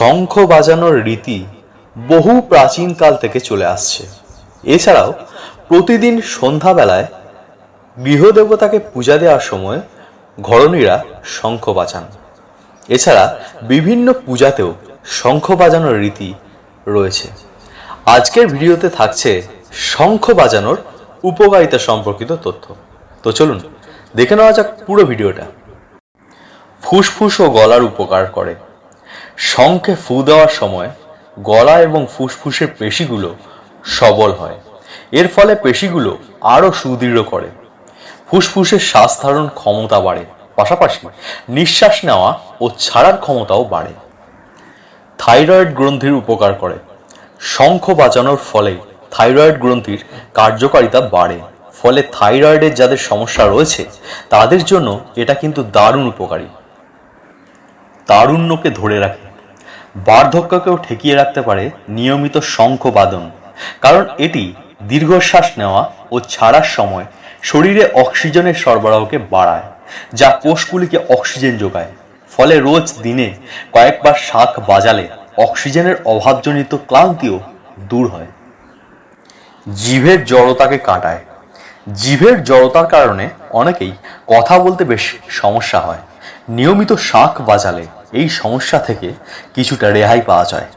শঙ্খ বাজানোর রীতি বহু প্রাচীনকাল থেকে চলে আসছে। এছাড়াও প্রতিদিন সন্ধ্যাবেলায় গৃহদেবতাকে পূজা দেওয়ার সময় ঘরণীরা শঙ্খ বাজান। এছাড়া বিভিন্ন পূজাতেও শঙ্খ বাজানোর রীতি রয়েছে। আজকের ভিডিওতে থাকছে শঙ্খ বাজানোর উপকারিতা সম্পর্কিত তথ্য। তো চলুন, দেখে নেওয়া যাক পুরো ভিডিওটা। ফুসফুস ও গলার উপকার করে। শঙ্খে ফু দেওয়ার সময় গলা এবং ফুসফুসের পেশিগুলো সবল হয়। এর ফলে পেশিগুলো আরও সুদৃঢ় করে। ফুসফুসের শ্বাস ধারণ ক্ষমতা বাড়ে। পাশাপাশি নিঃশ্বাস নেওয়া ও ছাড়ার ক্ষমতাও বাড়ে। থাইরয়েড গ্রন্থির উপকার করে। শঙ্খ বাজানোর ফলে থাইরয়েড গ্রন্থির কার্যকারিতা বাড়ে। ফলে থাইরয়েডের যাদের সমস্যা রয়েছে, তাদের জন্য এটা কিন্তু দারুণ উপকারী। তারুণ্যকে ধরে রাখে। বার্ধক্যকেও ঠেকিয়ে রাখতে পারে নিয়মিত শঙ্খ বাদন। কারণ এটি দীর্ঘশ্বাস নেওয়া ও ছাড়ার সময় শরীরে অক্সিজেনের সরবরাহকে বাড়ায়, যা কোষগুলিকে অক্সিজেন যোগায়। ফলে রোজ দিনে কয়েকবার শাঁখ বাজালে অক্সিজেনের অভাবজনিত ক্লান্তিও দূর হয়। জিভের জড়তাকে কাটায়। জিভের জড়তার কারণে অনেকেই কথা বলতে বেশ সমস্যা হয়। নিয়মিত শাঁখ বাজালে এই সমস্যা থেকে কিছুটা রেহাই পাওয়া যায়।